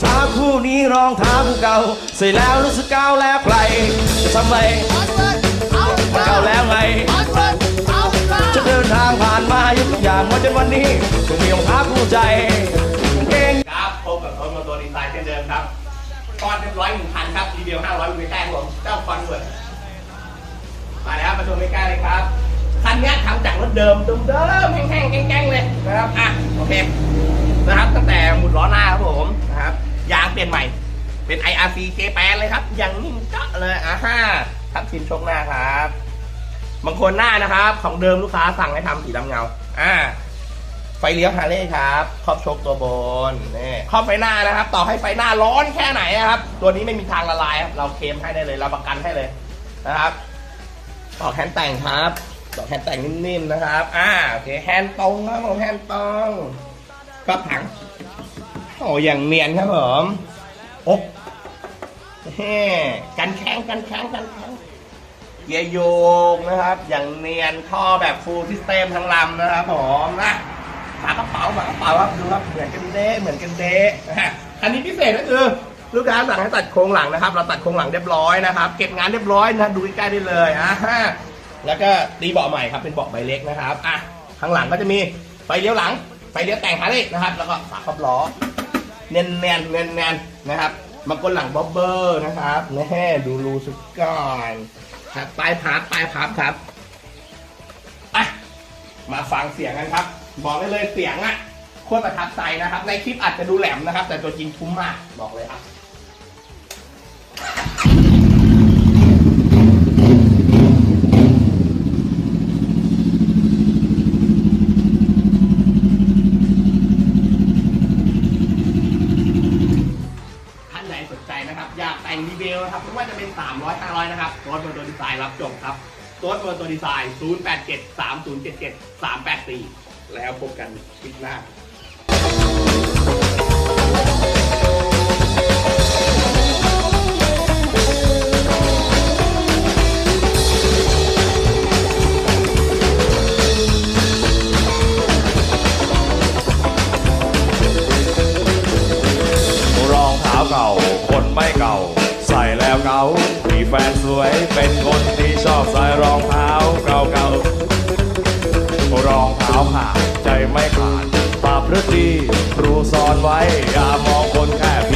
เท้าคู่นี้รองเท้าคู่เก่าใส่แล้วรู้สึกเก่าแล้วใครจะทำไมเก่าแล้วไงจะเดินทางผ่านมายุกอย่างมาจนวันนี้คงมีรองเท้าคู่ใจเก่งครับพบกับรถมอเตอร์ดีไซน์เช่นเดิมครับก้อนเรียบร้อยหนึ่งพันครับรีวิวห้าร้อยวิวใกล้ๆครับผมเจ้าคอนเวิร์ตมาแล้วมาชมใกล้ๆเลยครับคันเนี้ยทำจากรถเดิมเดิมๆแห้งๆแกล้งๆเลยนะครับอะโอเค นะครับตั้งแต่หมุดล้อหน้าครับผมนะครับยางเปลี่ยนใหม่ เป็น IRC เจแปนเลยครับอย่างนิ่มจ๊ะเลยอะฮะทับทิมชกหน้าครับ บางคนหน้านะครับ ของเดิมลูกค้าสั่งให้ทำสีดำเงา อ่า ไฟเลี้ยวฮาร์เลย์ครับครอบโชคตัวบนนี่ครอบไฟหน้านะครับ ต่อให้ไฟหน้าร้อนแค่ไหนนะครับ ตัวนี้ไม่มีทางละลายครับเราเคลมให้ได้เลยเราประกันให้เลยนะครับต่อแฮนด์แต่งครับต่อแฮนด์แต่งนิ่มๆนะครับ อ่าโอเคแฮนด์ตรงครับผมแฮนด์ตรง กับถัง โอ้อย่างเนียนครับผมอกเฮ้กันแข้งกันแข้งกันแข้งเกียร์โยกนะครับ อย่างเนียนท่อแบบฟูลซิสเต็มทั้งลำนะครับผมนะฝากระเป๋าฝากระเป๋าครับดูครับเหมือนกันเด้เหมือนกันเด้นะฮะอันนี้พิเศษก็คือลูกค้าสั่งให้ตัดโครงหลังนะครับ เราตัดโครงหลังเรียบร้อยนะครับ เก็บงานเรียบร้อยนะดูใกล้ๆได้เลยอะฮะแล้วก็ตีเบาะใหม่ครับเป็นเบาะใบเล็กนะครับอะข้างหลังก็จะมีไฟเลี้ยวหลัง ไฟเลี้ยวแต่งหาร์เลยนะครับ แล้วก็ฝาครอบล้อเนียนเนียนเนียนเนียนๆนะครับบางคนหลังบ๊อบเบอร์นะครับแน่ดูรูสุดก่อนครับปลายพับปลายพับครับอะมาฟังเสียงกันครับ บอกได้เลยเสียงอะโคตรประทับใจนะครับ ในคลิปอาจจะดูแหลมนะครับ แต่ตัวจริงทุ้มมากบอกเลยครับ แต่งดีเบลนะครับไม่ว่าจะเป็น 300 500 นะครับโต๊ดมอเตอร์ดีไซน์รับจบครับโต๊ดมอเตอร์ดีไซน์ 087 3077 384 แล้วพบกันคลิปหน้า แล้วเขามีแฟนสวยเป็นคนที่ชอบใส่รองเท้าเก่าเก่ารองเท้าขาดใจไม่ขาดปรับพฤติครูสอนไว้อย่ามอง